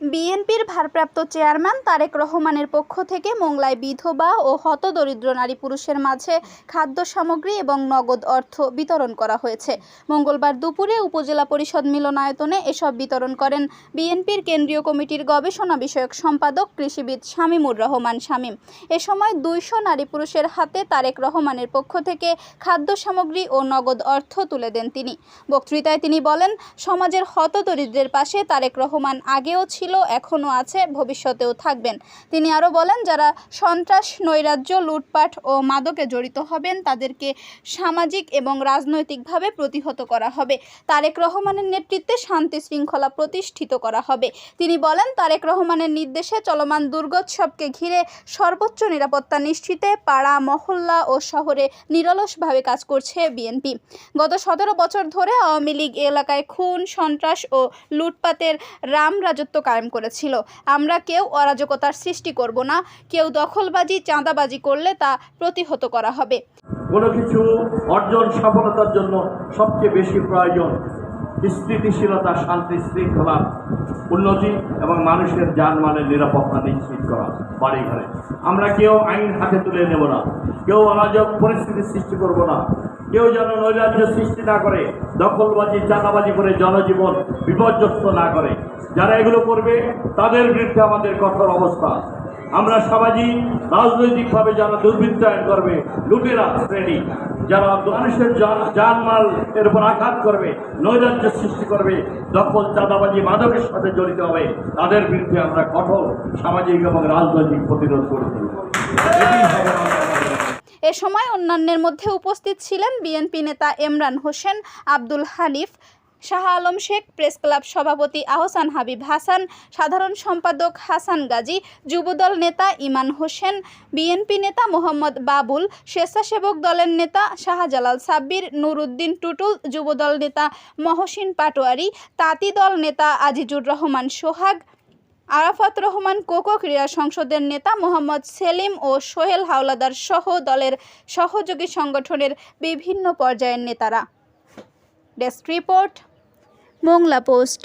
বিএনপির ভারপ্রাপ্ত চেয়ারম্যান তারেক রহমানের পক্ষ থেকে মোংলায় বিধবা ও হতদরিদ্র নারী পুরুষের মাঝে খাদ্য সামগ্রী এবং নগদ অর্থ বিতরণ করা হয়েছে। মঙ্গলবার দুপুরে উপজেলা পরিষদ মিলনায়তনে এসব বিতরণ করেন বিএনপির কেন্দ্রীয় কমিটির গবেষণা বিষয়ক সম্পাদক কৃষিবিদ শামীমুর রহমান শামীম। এ সময় দুইশো নারী পুরুষের হাতে তারেক রহমানের পক্ষ থেকে খাদ্য সামগ্রী ও নগদ অর্থ তুলে দেন তিনি। বক্তৃতায় তিনি বলেন, সমাজের হতদরিদ্রের পাশে তারেক রহমান আগেও ছিল এখনও আছে, ভবিষ্যতেও থাকবেন। তিনি আরও বলেন, যারা সন্ত্রাস, নৈরাজ্য, লুটপাট ও মাদকে জড়িত হবেন, তাদেরকে সামাজিক এবং রাজনৈতিকভাবে প্রতিহত করা হবে। তারেক রহমানের নেতৃত্বে শান্তি শৃঙ্খলা প্রতিষ্ঠিত করা হবে। তিনি বলেন, তারেক রহমানের নির্দেশে চলমান দুর্গোৎসবকে ঘিরে সর্বোচ্চ নিরাপত্তা নিশ্চিতে পাড়া, মহল্লা ও শহরে নিরলসভাবে কাজ করছে বিএনপি। গত সতেরো বছর ধরে আওয়ামী লীগ এলাকায় খুন, সন্ত্রাস ও লুটপাতের রাম রাজত্ব কায়েম করেছিল। আমরা কেউ অরাজকতার সৃষ্টি করব না। কেউ দখলবাজি, চাঁদাবাজি করলে তা প্রতিহত করা হবে। কোনো কিছু অর্জন সফলতার জন্য সবচেয়ে বেশি প্রয়োজন স্থিতিশীলতা, শান্তি, শৃঙ্খলা, উন্নতি এবং মানুষের যানমালের নিরাপত্তা নিশ্চিত করা বাড়ি ঘরে আমরা কেউ আইন হাতে তুলে নেব না। কেউ অরাজক পরিস্থিতি সৃষ্টি করব না। কেউ যেন নৈরাজ্য সৃষ্টি না করে। দখলবাজি, চাঁদাবাজি করে জনজীবন বিপর্যস্ত না করে। যারা এগুলো করবে, তাদের বিরুদ্ধে আমাদের কঠোর অবস্থা। আমরা সামাজিক, রাজনৈতিকভাবে যারা দুর্বৃত্তায়ন করবে, লুটেরা শ্রেণি। যারা মানুষের জানমাল এর উপর আঘাত করবে, নৈরাজ্য সৃষ্টি করবে, দখল, চাঁদাবাজি, মাদকের সাথে জড়িত হবে, তাদের বিরুদ্ধে আমরা কঠোর সামাজিক এবং রাজনৈতিক প্রতিরোধ করে তুলব। এটি হবে এ সময় অন্যান্যের মধ্যে উপস্থিত ছিলেন বিএনপি নেতা এমরান হোসেন, আব্দুল হানিফ, শাহ আলম শেখ, প্রেস ক্লাব সভাপতি আহসান হাবিব হাসান, সাধারণ সম্পাদক হাসান গাজী, যুবদল নেতা ইমান হোসেন, বিএনপি নেতা মোহাম্মদ বাবুল, স্বেচ্ছাসেবক দলের নেতা শাহজালাল সাব্বির, নুরুদ্দিন টুটুল, যুবদল নেতা মহসিন পাটোয়ারি, তাঁতি দল নেতা আজিজুর রহমান সোহাগ আরাফাত রহমান কোকো ক্রীড়া সংসদের নেতা মোহাম্মদ সেলিম ও সোহেল হাওলাদার সহ দলের সহযোগী সংগঠনের বিভিন্ন পর্যায়ের নেতারা। Desk report, Mongla post.